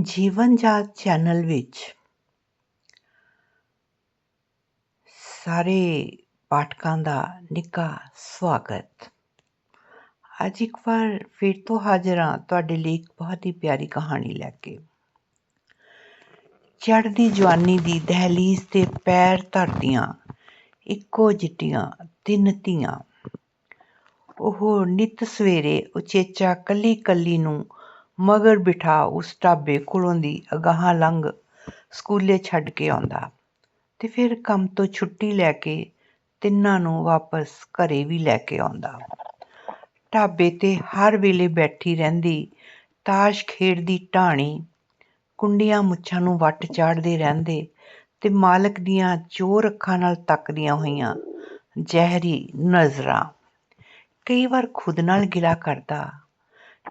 ਜੀਵਨ ਜਾਤ ਚੈਨਲ ਵਿੱਚ ਸਾਰੇ ਪਾਠਕਾਂ ਦਾ ਨਿੱਘਾ ਸਵਾਗਤ। ਅੱਜ ਇੱਕ ਵਾਰ ਫਿਰ ਤੋਂ ਹਾਜ਼ਰ ਹਾਂ ਤੁਹਾਡੇ ਲਈ ਇੱਕ ਬਹੁਤ ਹੀ ਪਿਆਰੀ ਕਹਾਣੀ ਲੈ ਕੇ। ਚੜ੍ਹਦੀ ਜਵਾਨੀ ਦੀ ਦਹਲੀਜ਼ ਤੇ ਪੈਰ ਧਰਦੀਆਂ ਇੱਕੋ ਜਿੱਟੀਆਂ, ਤਿੰਨ ਧੀਆਂ। ਉਹ ਨਿਤ ਸਵੇਰੇ ਉਚੇਚਾ ਕੱਲੀ ਕੱਲੀ ਨੂੰ ਮਗਰ ਬਿਠਾ ਉਸ ਢਾਬੇ ਕੋਲੋਂ ਦੀ ਅਗਾਹਾਂ ਲੰਘ ਸਕੂਲੇ ਛੱਡ ਕੇ ਆਉਂਦਾ ਤੇ ਫਿਰ ਕੰਮ ਤੋਂ ਛੁੱਟੀ ਲੈ ਕੇ ਤਿੰਨਾਂ ਨੂੰ ਵਾਪਸ ਘਰੇ ਵੀ ਲੈ ਕੇ ਆਉਂਦਾ। ਢਾਬੇ ਤੇ ਹਰ ਵੇਲੇ ਬੈਠੀ ਰਹਿੰਦੀ ਤਾਸ਼ ਖੇਡਦੀ ਢਾਣੀ, ਕੁੰਡੀਆਂ ਮੁੱਛਾਂ ਨੂੰ ਵੱਟ ਚਾੜਦੇ ਰਹਿੰਦੇ ਤੇ ਮਾਲਕ ਦੀਆਂ ਚੋਰ ਅੱਖਾਂ ਨਾਲ ਤੱਕਦੀਆਂ ਹੋਈਆਂ ਜ਼ਹਿਰੀ ਨਜ਼ਰਾਂ। ਕਈ ਵਾਰ ਖੁਦ ਨਾਲ ਗਿਲਾ ਕਰਦਾ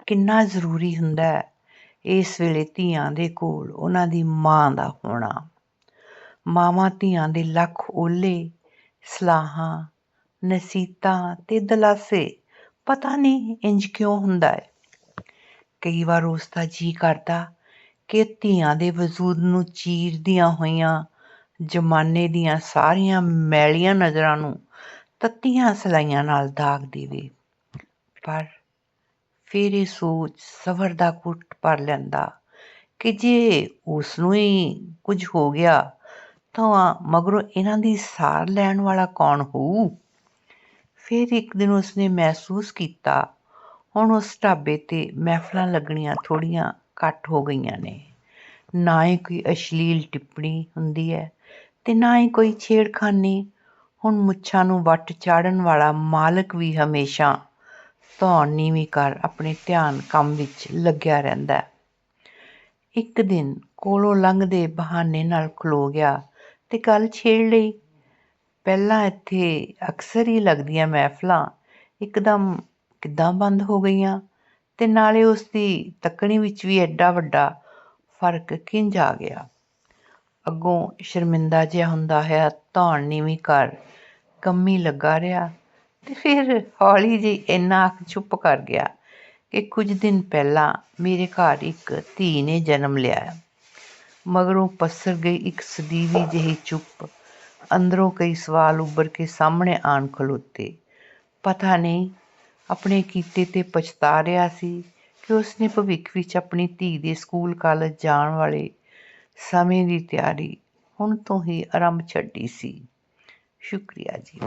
ਕਿੰਨਾ ਜ਼ਰੂਰੀ ਹੁੰਦਾ ਇਸ ਵੇਲੇ ਧੀਆਂ ਦੇ ਕੋਲ ਉਹਨਾਂ ਦੀ ਮਾਂ ਦਾ ਹੋਣਾ। ਮਾਵਾਂ ਧੀਆਂ ਦੇ ਲੱਖ ਓਲੇ ਸਲਾਹਾਂ, ਨਸੀਤਾਂ ਤੇ ਦਲਾਸੇ ਪਤਾ ਨਹੀਂ ਇੰਜ ਕਿਉਂ ਹੁੰਦਾ ਹੈ। ਕਈ ਵਾਰ ਉਸ ਦਾ ਜੀ ਕਰਦਾ ਕਿ ਧੀਆਂ ਦੇ ਵਜੂਦ ਨੂੰ ਚੀਰਦੀਆਂ ਹੋਈਆਂ, ਜਮਾਨੇ ਦੀਆਂ ਸਾਰੀਆਂ ਮੈਲੀਆਂ ਨਜ਼ਰਾਂ ਨੂੰ ਤੱਤੀਆਂ ਸਲਾਈਆਂ ਨਾਲ ਦਾਗ ਦੇਵੇ। ਪਰ ਫਿਰ ਇਹ ਸੋਚ ਸਬਰ ਦਾ ਕੁੱਟ ਭਰ ਲੈਂਦਾ ਕਿ ਜੇ ਉਸ ਨੂੰ ਹੀ ਕੁਝ ਹੋ ਗਿਆ ਤਾਂ ਮਗਰੋਂ ਇਹਨਾਂ ਦੀ ਸਾਰ ਲੈਣ ਵਾਲਾ ਕੌਣ ਹੋਊ? ਫਿਰ ਇੱਕ ਦਿਨ ਉਸਨੇ ਮਹਿਸੂਸ ਕੀਤਾ, ਹੁਣ ਉਸ ਢਾਬੇ ਤੇ ਮਹਿਫਲਾਂ ਲੱਗਣੀਆਂ ਥੋੜੀਆਂ ਘੱਟ ਹੋ ਗਈਆਂ ਨੇ। ਨਾ ਹੀ ਕੋਈ ਅਸ਼ਲੀਲ ਟਿੱਪਣੀ ਹੁੰਦੀ ਹੈ ਤੇ ਨਾ ਹੀ ਕੋਈ ਛੇੜਖਾਨੀ। ਹੁਣ ਮੁੱਛਾਂ ਨੂੰ ਵੱਟ ਚਾੜਨ ਵਾਲਾ ਮਾਲਕ ਵੀ ਹਮੇਸ਼ਾ ਧੌਣ ਨੀਵੀਂ ਕਰ, ਆਪਣੇ ਧਿਆਨ ਕੰਮ ਵਿੱਚ ਲੱਗਿਆ ਰਹਿੰਦਾ ਇੱਕ ਦਿਨ ਕੋਲੋਂ ਲੰਘਦੇ ਬਹਾਨੇ ਨਾਲ ਖਲੋ ਗਿਆ ਤੇ ਗੱਲ ਛੇੜ ਲਈ। ਪਹਿਲਾਂ ਇੱਥੇ ਅਕਸਰ ਹੀ ਲੱਗਦੀਆਂ ਮਹਿਫਲਾਂ ਇੱਕਦਮ ਕਿੱਦਾਂ ਬੰਦ ਹੋ ਗਈਆਂ ਤੇ ਨਾਲੇ ਉਸ ਦੀ ਤੱਕਣੀ ਵਿੱਚ ਵੀ ਐਡਾ ਵੱਡਾ ਫ਼ਰਕ ਕਿੰਜ ਆ ਗਿਆ। ਅੱਗੋਂ ਸ਼ਰਮਿੰਦਾ ਜਿਹਾ ਹੁੰਦਾ ਹੈ, ਧੌਣ ਨੀਵੀਂ ਕਰ, ਕੰਮੀ ਲੱਗਾ ਰਿਹਾ। ਤੇ ਫਿਰ ਹੌਲੀ ਜਿਹੀ ਇੰਨਾ ਅੱਖ ਚੁੱਪ ਕਰ ਗਿਆ ਕਿ ਕੁਝ ਦਿਨ ਪਹਿਲਾਂ ਮੇਰੇ ਘਰ ਇੱਕ ਧੀ ਨੇ ਜਨਮ ਲਿਆ। ਮਗਰੋਂ ਪਸਰ ਗਈ ਇੱਕ ਸਦੀਵੀ ਜਿਹੀ ਚੁੱਪ। ਅੰਦਰੋਂ ਕਈ ਸਵਾਲ ਉੱਭਰ ਕੇ ਸਾਹਮਣੇ ਆਣ ਖਲੋਤੇ। ਪਤਾ ਨਹੀਂ ਆਪਣੇ ਕੀਤੇ ਤੇ ਪਛਤਾ ਰਿਹਾ ਸੀ ਕਿ ਉਸਨੇ ਭਵਿੱਖ ਵਿੱਚ ਆਪਣੀ ਧੀ ਦੇ ਸਕੂਲ ਕਾਲਜ ਜਾਣ ਵਾਲੇ ਸਮੇਂ ਦੀ ਤਿਆਰੀ ਹੁਣ ਤੋਂ ਹੀ ਆਰੰਭ ਛੱਡੀ ਸੀ। ਸ਼ੁਕਰੀਆ ਜੀ।